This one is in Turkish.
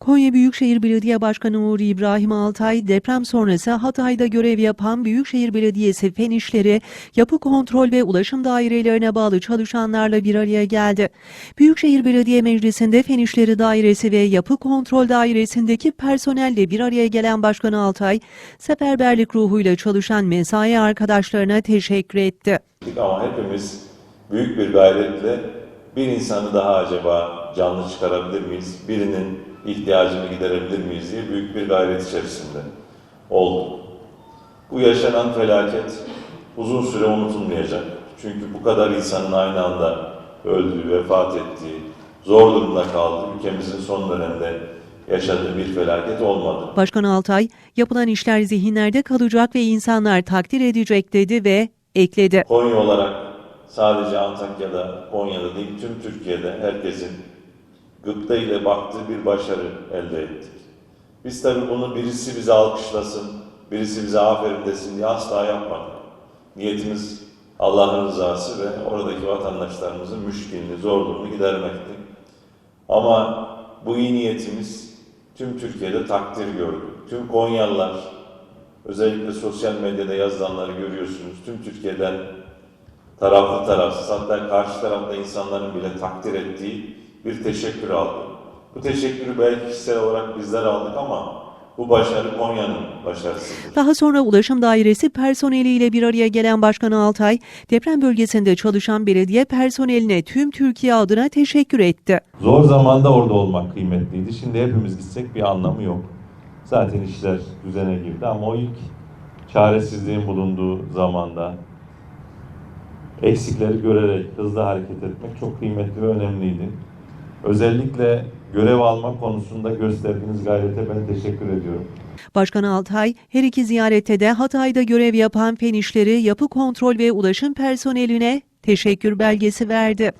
Konya Büyükşehir Belediye Başkanı Nuri İbrahim Altay, deprem sonrası Hatay'da görev yapan Büyükşehir Belediyesi Fen İşleri, Yapı Kontrol ve Ulaşım Dairelerine bağlı çalışanlarla bir araya geldi. Büyükşehir Belediye Meclisi'nde Fen İşleri Dairesi ve Yapı Kontrol Dairesi'ndeki personelle bir araya gelen Başkan Altay, seferberlik ruhuyla çalışan mesai arkadaşlarına teşekkür etti. Ama hepimiz büyük bir gayretle bir insanı daha acaba canlı çıkarabilir miyiz? Birinin ihtiyacını giderebilir miyiz diye büyük bir gayret içerisinde olduk. Bu yaşanan felaket uzun süre unutulmayacak. Çünkü bu kadar insanın aynı anda öldüğü, vefat ettiği, zor durumda kaldığı ülkemizin son dönemde yaşadığı bir felaket olmadı. Başkan Altay, yapılan işler zihinlerde kalacak ve insanlar takdir edecek dedi ve ekledi. Konya olarak sadece Antakya'da, Konya'da değil tüm Türkiye'de herkesin gıpta ile baktığı bir başarı elde ettik. Biz tabii bunu birisi bize alkışlasın, birisi bize aferin desin diye asla yapmadık. Niyetimiz Allah'ın rızası ve oradaki vatandaşlarımızın müşkilini, zorluğunu gidermekti. Ama bu iyi niyetimiz tüm Türkiye'de takdir gördü. Tüm Konyalılar, özellikle sosyal medyada yazılanları görüyorsunuz. Tüm Türkiye'den taraflı tarafsız hatta karşı tarafta insanların bile takdir ettiği bir teşekkür aldı. Bu teşekkürü belki kişisel olarak bizler aldık ama bu başarı Konya'nın başarısıdır. Daha sonra Ulaşım Dairesi personeliyle bir araya gelen Başkan Altay, deprem bölgesinde çalışan belediye personeline tüm Türkiye adına teşekkür etti. Zor zamanda orada olmak kıymetliydi. Şimdi hepimiz gitsek bir anlamı yok. Zaten işler düzene girdi ama o ilk çaresizliğin bulunduğu zamanda eksikleri görerek hızlı hareket etmek çok kıymetli ve önemliydi. Özellikle görev alma konusunda gösterdiğiniz gayrete ben teşekkür ediyorum. Başkan Altay, her iki ziyarette de Hatay'da görev yapan Fen İşleri, Yapı Kontrol ve Ulaşım personeline teşekkür belgesi verdi.